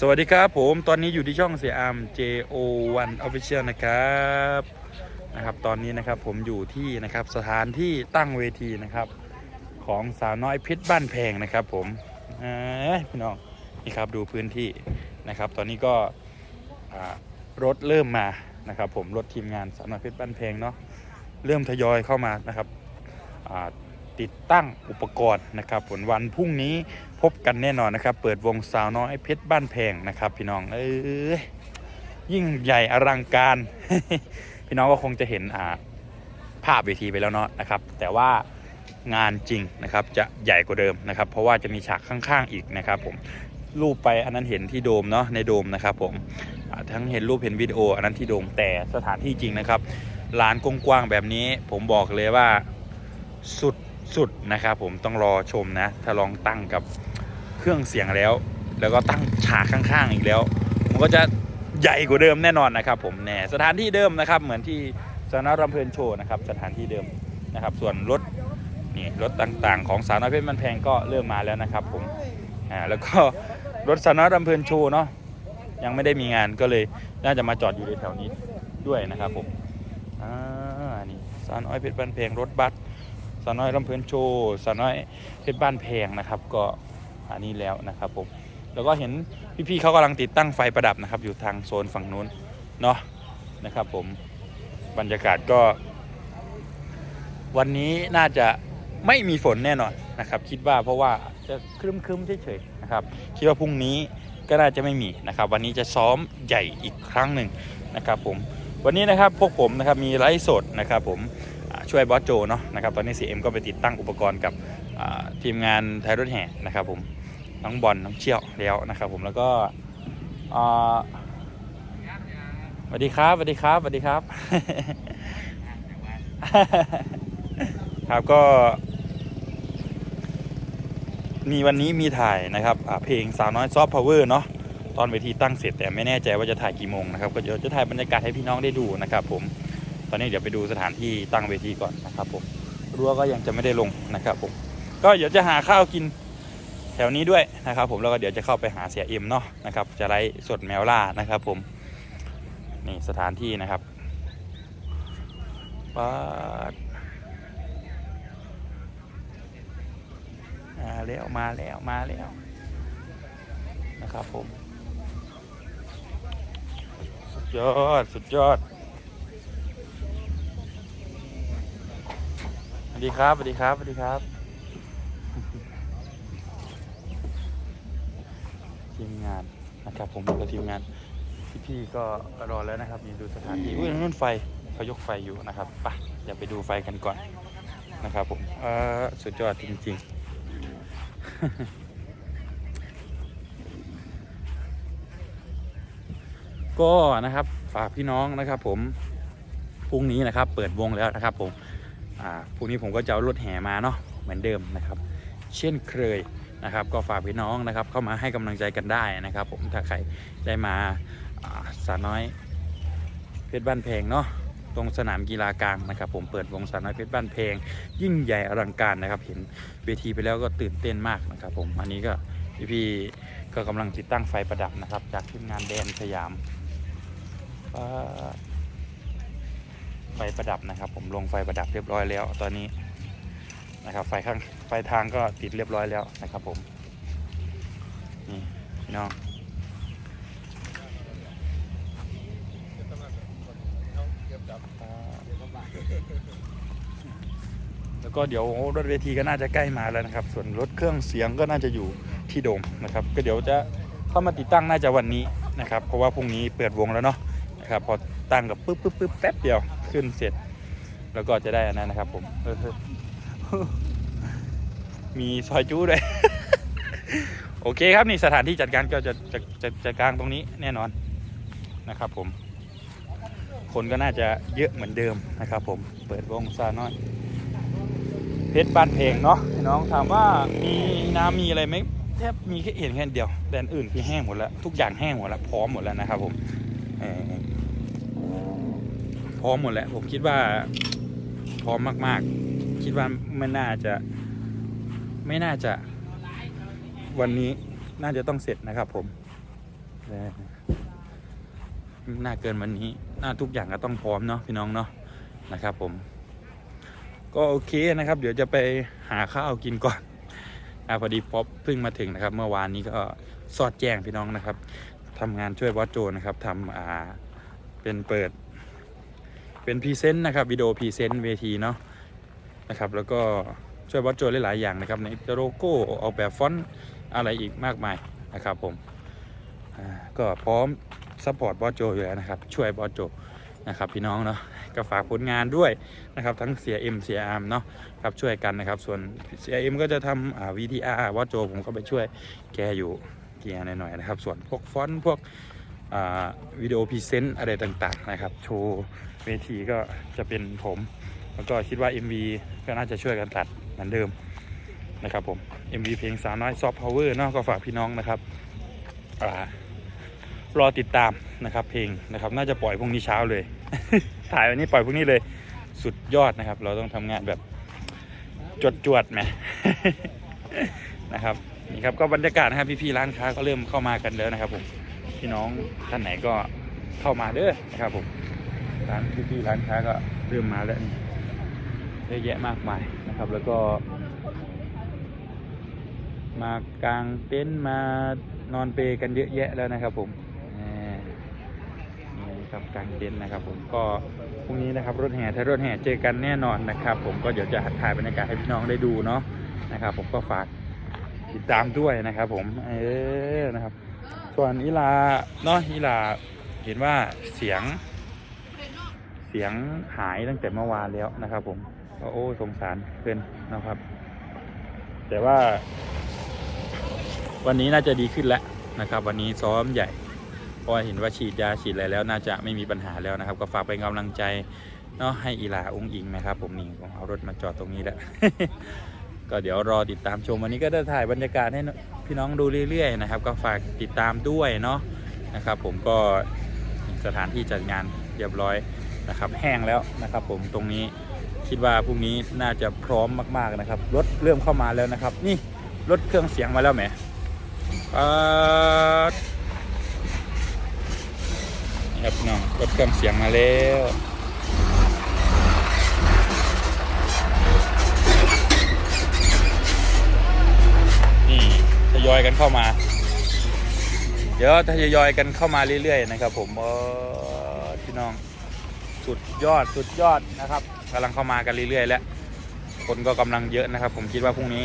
สวัสดีครับผมตอนนี้อยู่ที่ช่องเสียอาม JO1 Official นะครับนะครับตอนนี้นะครับผมอยู่ที่นะครับสถานที่ตั้งเวทีนะครับ ของสาวน้อยพชรบ้านแพงนะครับผมเอ้ยพี่น้องนี่ครับดูพื้นที่นะครับ ตอนนี้ก็อ่ารถเริ่มมานะครับ ผมรถทีมงานสาวน้อยพชรบ้านแพงเนาะเริ่มทยอยเข้ามานะครับอ่า ติดตั้งอุปกรณ์นะครับผลวันพรุ่งนี้พบกันแน่นอนนะครับ เปิดวงสาวน้อยเพชรบ้านแพงนะครับ พี่น้องเอ้ยยิ่งใหญ่อลังการ พี่น้องก็คงจะเห็นอ่าภาพเวทีไปแล้วเนาะนะครับ แต่ว่างานจริงนะครับจะใหญ่กว่าเดิมนะครับ เพราะว่าจะมีฉากข้างๆอีกนะครับ ผมรูปไปอันนั้นเห็นที่โดมเนาะในโดมนะครับผมทั้งเห็นรูปเห็นวิดีโอ อันนั้นที่โดมแต่สถานที่จริงนะครับลานกว้างๆแบบนี้ผมบอกเลยว่าสุด สุดนะครับผมต้องรอชมนะ ถ้าลองตั้งกับเครื่องเสียงแล้ว แล้วก็ตั้งฉากข้างๆอีกแล้ว มันก็จะใหญ่กว่าเดิมแน่นอนนะครับ ผมแน่สถานที่เดิมนะครับ เหมือนที่สาวนอยรำเพลินโชว์นะครับ สถานที่เดิมนะครับ ส่วนรถนี่รถต่างๆ ของสาวน้อยเพชรมันแพงก็เริ่มมาแล้วนะครับ ผมอ่าแล้วก็รถสาวน้อยรำเพลินโชว์เนาะยังไม่ได้มีงานก็เลยน่าจะมาจอดอยู่ในแถวนี้ด้วยนะครับผมอ่านี่สาวน้อยเพชรบ้านแพงรถบัส สาวน้อยรำเพลินโชว์สาวน้อยเพชรบ้านแพงนะครับ ก็อันนี้แล้วนะครับผมแล้วก็เห็นพี่ๆเขากำลังติดตั้งไฟประดับนะครับ อยู่ทางโซนฝั่งนู้นเนาะนะครับผมบรรยากาศก็ วันนี้น่าจะไม่มีฝนแน่นอนนะครับ คิดว่าเพราะว่าจะครึ้มๆเฉยๆนะครับ คิดว่าพรุ่งนี้ก็น่าจะไม่มีนะครับ วันนี้จะซ้อมใหญ่อีกครั้งหนึ่งนะครับ ผมวันนี้นะครับพวกผมนะครับมีไลฟ์สดนะครับ ผม ช่วยบอสโจเนาะนะครับตอนนี้ CM ก็ไปติดตั้งอุปกรณ์กับทีมงานไทยรถแห่นะครับผมน้องบอลน้องเชี่ยวแล้วนะครับผมแล้วก็สวัสดีครับสวัสดีครับสวัสดีครับ ครับก็ มีวันนี้มีถ่ายนะครับเพลงสาวน้อยซอฟต์พาวเวอร์เนาะตอนเวทีตั้งเสร็จแต่ไม่แน่ใจว่าจะถ่ายกี่โมงนะครับก็เดี๋ยวจะถ่ายบรรยากาศให้พี่น้องได้ดูนะครับผม อนนี้เดี๋ยวไปดูสถานที่ตั้งเวทีก่อนนะครับผมรั้วก็ยังจะไม่ได้ลงนะครับผมก็เดี๋ยวจะหาข้าวกินแถวนี้ด้วยนะครับ ผมแล้วก็เดี๋ยวจะเข้าไปหาเสียเอ็มเนาะนะครับจะไล่สดแมวล่านะครับ ผมนี่สถานที่นะครับปัดมาแล้วมาแล้วมาแล้วนะครับผม สุดยอด สุดยอดสวัส ดีครับสวัสดีครับสวัสดีครับทีมงานนะครับผมกับทีมงานพี่ๆก็รอแล้วนะครับนี่ดูสถานที่อุ้ยนู่นไฟเขายกไฟอยู่นะครับไปเดี๋ยวไปดูไฟกันก่อนนะครับผมเออสุดยอดจริงๆ ก็นะครับฝากพี่น้องนะครับ ผมพรุ่งนี้นะครับ เปิดวงแล้วนะครับผมอ่า พรุ่งนี้ผมก็จะเอารถแห่มาเนาะเหมือนเดิมนะครับ เช่นเคยนะครับก็ฝากพี่น้องนะครับเข้ามาให้กำลังใจกันได้นะครับ ผมถ้าใครได้มาสาน้อยเพชรบ้านเพลงเนาะตรงสนามกีฬากลางนะครับ ผมเปิดวงสาน้อยเพชรบ้านเพลง ยิ่งใหญ่อลังการนะครับ เห็นเวทีไปแล้วก็ตื่นเต้นมากนะครับ ผมอันนี้ก็พี่ๆก็กำลังติดตั้งไฟประดับนะครับ จากทีมงานแดนสยามอ่า ไฟประดับนะครับ ผมลงไฟประดับเรียบร้อยแล้ว ตอนนี้นะครับไฟข้างไฟทางก็ติดเรียบร้อยแล้วนะครับผมนี่พี่น้องแล้วก็เดี๋ยวรถเวทีก็น่าจะใกล้มาแล้วนะครับ ส่วนรถเครื่องเสียงก็น่าจะอยู่ที่โดมนะครับ ก็เดี๋ยวจะเข้ามาติดตั้งน่าจะวันนี้นะครับ เพราะว่าพรุ่งนี้เปิดวงแล้วเนาะนะครับพอตั้งกับปึ๊บปึ๊บปึ๊บแป๊บเดียว ขึ้นเสร็จ แล้วก็จะได้อันนั้นนะครับ ผมเออมีซอยจู้ด้วย โอเคครับนี่สถานที่จัดการก็จะจะจะจัดการตรงนี้แน่นอนนะครับ ผม คนก็น่าจะเยอะเหมือนเดิมนะครับ ผมเปิดวงซาน้อย เพชรบ้านเพลงเนาะน้องถามว่ามีน้ำมีอะไรไหมแทบมีแค่เห็นแค่เดียวแต่อื่นคือแห้งหมดแล้ว ทุกอย่างแห้งหมดแล้วพร้อมหมดแล้วนะครับ ผม ร้อมหมดแล้ว ผมคิดว่าพร้อมมาก ๆ คิดว่าไม่น่าจะ ไม่น่าจะ วันนี้น่าจะต้องเสร็จนะครับ ผมน่าเกินวันนี้น่าทุกอย่างก็ต้องพร้อมเนาะพี่น้องเนาะนะครับ ผม ก็โอเคนะครับ เดี๋ยวจะไปหาข้าวกินก่อนอาพอดีป๊อปเพิ่งมาถึงนะครับ เมื่อวานนี้ก็สอดแจ้งพี่น้องนะครับทำงานช่วยบอสโจนะครับทำอ่าเป็นเปิด เป็นพรีเซนต์นะครับวิดีโอพรีเซนต์เวทีเนาะนะครับแล้วก็ช่วยบอสโจหลาย ๆ อย่างนะครับในโลโก้ออกแบบฟอนต์อะไรอีกมากมายนะครับผมก็พร้อมซัพพอร์ตบอสโจอยู่แล้วนะครับ ช่วยบอสโจนะครับพี่น้องเนาะก็ฝากผลงานด้วยนะครับทั้งเสียเอ็มเสียอาร์มเนาะครับช่วยกันนะครับ ส่วนเสียเอ็มก็จะทำวีทีอา VTR บอสโจผมก็ไปช่วยแกอยู่เกียร์หน่อย ๆ นะครับ ส่วนพวกฟอนต์พวก วิดีโอพรีเซนต์อะไรต่างๆนะครับ โชว์เวทีก็จะเป็นผม แล้วก็คิดว่า MV ก็น่าจะช่วยกันตัดเหมือนเดิมนะครับผม MV เพลงสาวน้อยซอฟต์พาวเวอร์เนาะก็ฝากพี่น้องนะครับอรอติดตามนะครับเพลงนะครับน่าจะปล่อยพรุ่งนี้เช้าเลย ถ่ายวันนี้ปล่อยพรุ่งนี้เลยสุดยอดนะครับ เราต้องทำงานแบบจดจวดไหมนะครับนี่ครับก็บรรยากาศนะครับพี่ๆร้านค้าก็เริ่มเข้ามากันแล้วนะครับผม พี่น้องท่านไหนก็เข้ามาเด้อนะครับผมร้านพี่ๆร้านค้าก็เริ่มมาแล้วนี่เยอะแยะมากมายนะครับ แล้วก็ มากางเต็นท์มานอนเปรกันเยอะแยะแล้วนะครับ ผมนี่นี่ครับกางเต็นท์นะครับ ผมก็พรุ่งนี้นะครับรถแห่ถ้ารถแห่เจอกันแน่นอนนะครับ ผมก็เดี๋ยวจะถ่ายบรรยากาศให้พี่น้องได้ดูเนาะนะครับ ผมก็ฝากติดตามด้วยนะครับ ผมเออนะครับ ส่วนอีลาเนาะอีลาเห็นว่าเสียง เสียงหายตั้งแต่เมื่อวานแล้วนะครับ ผมก็โอ้สงสารเพื่อนนะครับ แต่ว่า วันนี้น่าจะดีขึ้นแล้วนะครับ วันนี้ซ้อมใหญ่เพราะเห็นว่าฉีดยาฉีดอะไรแล้วน่าจะไม่มีปัญหาแล้วนะครับ ก็ฝากเป็นกำลังใจเนาะให้อีลาองค์อิงนะครับ ผมนี่ผมเอารถมาจอดตรงนี้แล้ว ก็เดี๋ยวรอติดตามชมวันนี้ก็ได้ถ่ายบรรยากาศให้พี่น้องดูเรื่อยๆนะครับ ก็ฝากติดตามด้วยเนาะนะครับ ผมก็สถานที่จัดงานเรียบร้อยนะครับ แห้งแล้วนะครับ ผมตรงนี้คิดว่าพรุ่งนี้น่าจะพร้อมมากๆนะครับรถเริ่มเข้ามาแล้วนะครับ นี่รถเครื่องเสียงมาแล้วแหมปาดนี่ครับน้องรถเครื่องเสียงมาแล้วนี่ท ยอยกันเข้ามา เดี๋ยวทยอยกันเข้ามาเรื่อยๆนะครับ ผมเออพี่น้องสุดยอดสุดยอดนะครับกำลังเข้ามากันเรื่อยๆแล้วคนก็กำลังเยอะนะครับ ผมคิดว่าพรุ่งนี้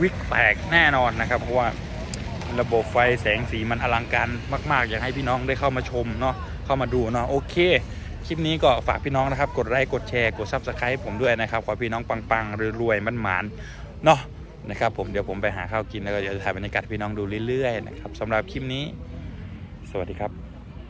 วิกแตกแน่นอนนะครับเพราะว่าระบบไฟแสงสีมันอลังการมาก ๆ อยากให้พี่น้องได้เข้ามาชมเนาะเข้ามาดูเนาะโอเค คลิปนี้ก็ฝากพี่น้องนะครับ กดไลค์กดแชร์กดซับสไครต์ผมด้วยนะครับ ขอพี่น้องปัง ๆ รวยๆมันหมานเนาะ นะครับผมเดี๋ยวผมไปหาข้าวกินแล้วก็เดี๋ยวจะถ่ายบรรยากาศพี่น้องดูเรื่อยๆนะครับสำหรับคลิปนี้ สวัสดีครับ